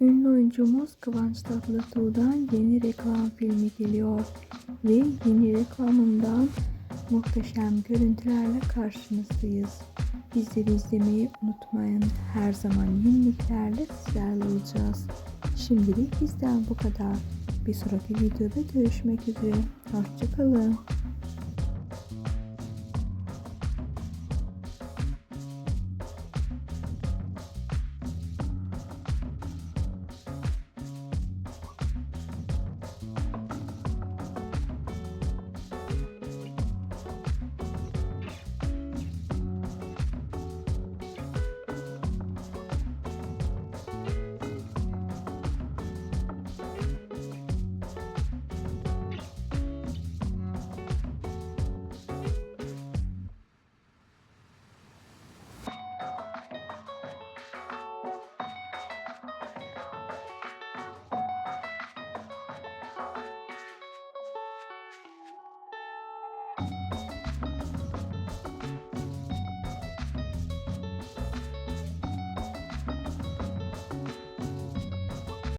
Ünlü oyuncumuz Kıvanç Tatlıtuğ'dan yeni reklam filmi geliyor ve yeni reklamından muhteşem görüntülerle karşınızdayız. Bizleri izlemeyi unutmayın. Her zaman yeniliklerle sizlerle olacağız. Şimdilik bizden bu kadar. Bir sonraki videoda görüşmek üzere. Hoşçakalın.